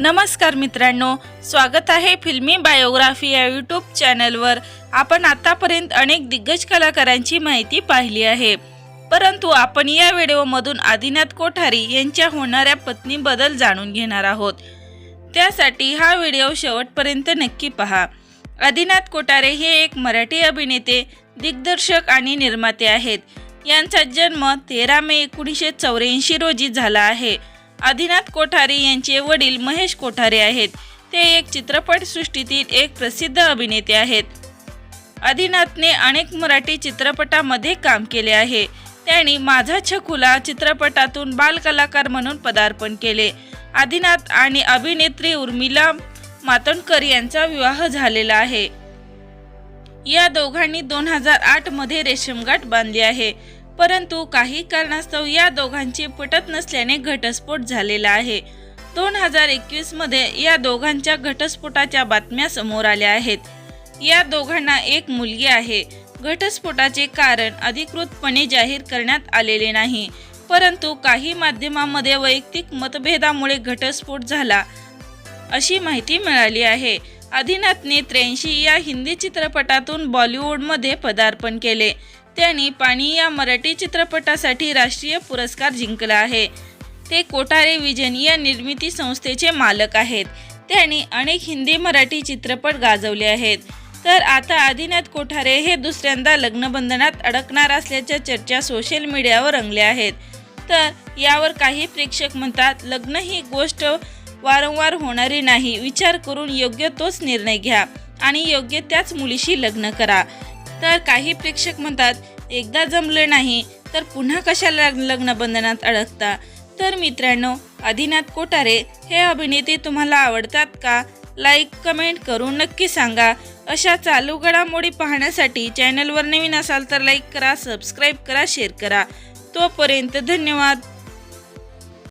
नमस्कार मित्रांनो स्वागत आहे फिल्मी बायोग्राफी या यूट्यूब चॅनलवर. आपण आतापर्यंत अनेक दिग्गज कलाकारांची माहिती पाहिली आहे. परंतु आपण या व्हिडिओमधून आदिनाथ कोठारी यांच्या होणाऱ्या पत्नीबद्दल जाणून घेणार आहोत. त्यासाठी हा व्हिडिओ शेवटपर्यंत नक्की पहा. आदिनाथ कोठारे हे एक मराठी अभिनेते दिग्दर्शक आणि निर्माते आहेत. यांचा जन्म तेरा मे एकोणीसशे चौऱ्याऐंशी रोजी झाला आहे. आदिनाथ कोठारे यांचे वडील महेश कोठारे आहेत. ते एक चित्रपटसृष्टीतील एक प्रसिद्ध अभिनेते आहेत. आदिनाथने अनेक मराठी चित्रपटामध्ये काम केले आहे. त्यांनी माझा छकुला चित्रपटातून बालकलाकार म्हणून पदार्पण केले. आदिनाथ आणि अभिनेत्री उर्मिला मातोंडकर यांचा विवाह झालेला आहे. या दोघांनी दोन हजार आठमध्ये रेशीमगाठ बांधली आहे. परंतु काही कारणास्तव या दोघांची पटत नसल्याने घटस्फोट झालेला आहे. दोन हजार एकवीसमध्ये या दोघांच्या घटस्फोटाच्या बातम्या समोर आल्या आहेत. या दोघांना एक मुलगी आहे. घटस्फोटाचे कारण अधिकृतपणे जाहीर करण्यात आलेले नाही. परंतु काही माध्यमांमध्ये वैयक्तिक मतभेदामुळे घटस्फोट झाला अशी माहिती मिळाली आहे. आदिनाथने त्र्याऐंशी या हिंदी चित्रपटातून बॉलिवूडमध्ये पदार्पण केले. त्यांनी पाणी या मराठी चित्रपटासाठी राष्ट्रीय पुरस्कार जिंकला आहे. ते कोठारे विजन या निर्मिती संस्थेचे मालक आहेत. त्यांनी अनेक हिंदी मराठी चित्रपट गाजवले आहेत. तर आता आदिनाथ कोठारे हे दुसऱ्यांदा लग्नबंधनात अडकणार असल्याच्या चर्चा सोशल मीडियावर रंगल्या आहेत. तर यावर काही प्रेक्षक म्हणतात लग्न ही गोष्ट वारंवार होणारी नाही. विचार करून योग्य तोच निर्णय घ्या आणि योग्य त्याच मुलीशी लग्न करा. तर काही प्रेक्षक म्हणतात एकदा जमलं नाही तर पुन्हा कशाला लग्न बंधनात अडकता? तर मित्रांनो आदिनाथ कोठारे हे अभिनेते तुम्हाला आवडतात का? लाईक कमेंट करून नक्की सांगा. अशा चालू घडामोडी पाहण्यासाठी चॅनलवर नवीन असाल तर लाईक करा सबस्क्राईब करा शेअर करा. तोपर्यंत धन्यवाद.